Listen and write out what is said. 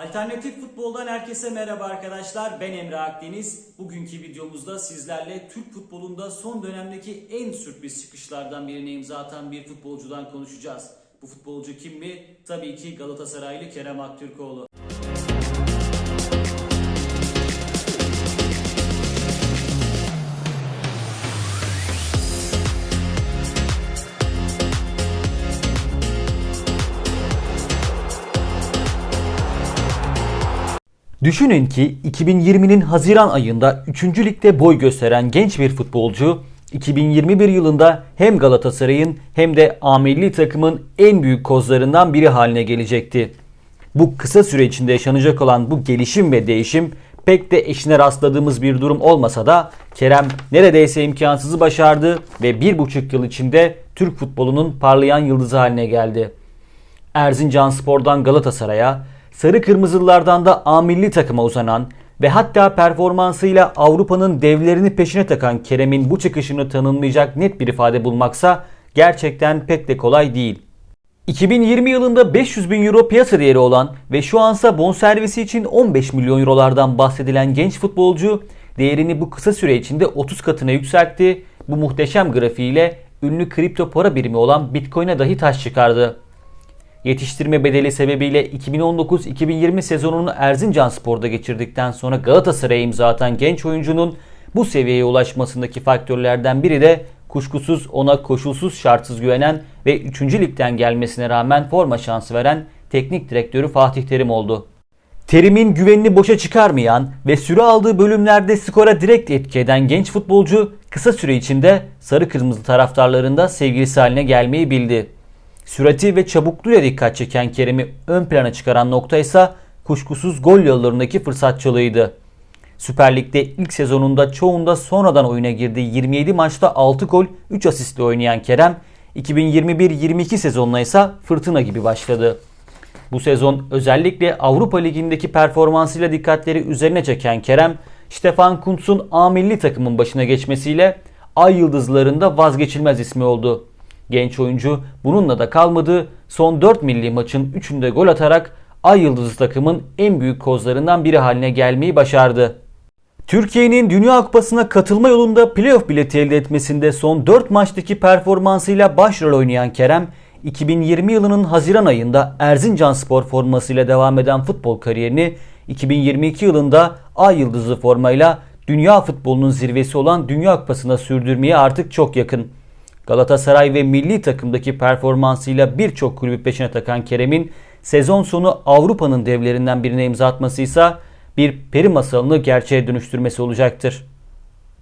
Alternatif futboldan herkese merhaba arkadaşlar. Ben Emre Akdeniz. Bugünkü videomuzda sizlerle Türk futbolunda son dönemdeki en sürpriz çıkışlardan birine imza atan bir futbolcudan konuşacağız. Bu futbolcu kim mi? Tabii ki Galatasaraylı Kerem Aktürkoğlu. Düşünün ki 2020'nin Haziran ayında 3. ligde boy gösteren genç bir futbolcu 2021 yılında hem Galatasaray'ın hem de A takımın en büyük kozlarından biri haline gelecekti. Bu kısa süre içinde yaşanacak olan bu gelişim ve değişim pek de eşine rastladığımız bir durum olmasa da Kerem neredeyse imkansızı başardı ve bir buçuk yıl içinde Türk futbolunun parlayan yıldızı haline geldi. Erzincan Spor'dan Galatasaray'a, Sarı Kırmızılılardan da A milli takıma uzanan ve hatta performansıyla Avrupa'nın devlerini peşine takan Kerem'in bu çıkışını tanımlayacak net bir ifade bulmaksa gerçekten pek de kolay değil. 2020 yılında 500 bin euro piyasa değeri olan ve şu ansa bonservisi için 15 milyon eurolardan bahsedilen genç futbolcu değerini bu kısa süre içinde 30 katına yükseltti. Bu muhteşem grafiğiyle ünlü kripto para birimi olan Bitcoin'e dahi taş çıkardı. Yetiştirme bedeli sebebiyle 2019-2020 sezonunu Erzincan Spor'da geçirdikten sonra Galatasaray'a imza atan genç oyuncunun bu seviyeye ulaşmasındaki faktörlerden biri de kuşkusuz ona koşulsuz şartsız güvenen ve 3. ligden gelmesine rağmen forma şansı veren teknik direktörü Fatih Terim oldu. Terim'in güvenini boşa çıkarmayan ve süre aldığı bölümlerde skora direkt etki eden genç futbolcu kısa süre içinde sarı kırmızı taraftarlarında sevgilisi haline gelmeyi bildi. Sürati ve çabukluğuyla dikkat çeken Kerem'i ön plana çıkaran nokta ise kuşkusuz gol yollarındaki fırsatçılığıydı. Süper Lig'de ilk sezonunda çoğunda sonradan oyuna girdiği 27 maçta 6 gol 3 asistle oynayan Kerem 2021-22 sezonuna ise fırtına gibi başladı. Bu sezon özellikle Avrupa Ligi'ndeki performansıyla dikkatleri üzerine çeken Kerem, Stefan Kuntz'un A milli takımın başına geçmesiyle Ay Yıldızlarında vazgeçilmez ismi oldu. Genç oyuncu bununla da kalmadı. Son 4 milli maçın 3'ünde gol atarak Ay Yıldızı takımın en büyük kozlarından biri haline gelmeyi başardı. Türkiye'nin Dünya Kupası'na katılma yolunda playoff bileti elde etmesinde son 4 maçtaki performansıyla başrol oynayan Kerem, 2020 yılının Haziran ayında Erzincan Spor formasıyla devam eden futbol kariyerini 2022 yılında Ay Yıldızı formayla dünya futbolunun zirvesi olan Dünya Kupası'na sürdürmeye artık çok yakın. Galatasaray ve milli takımdaki performansıyla birçok kulübü peşine takan Kerem'in sezon sonu Avrupa'nın devlerinden birine imza atması ise bir peri masalını gerçeğe dönüştürmesi olacaktır.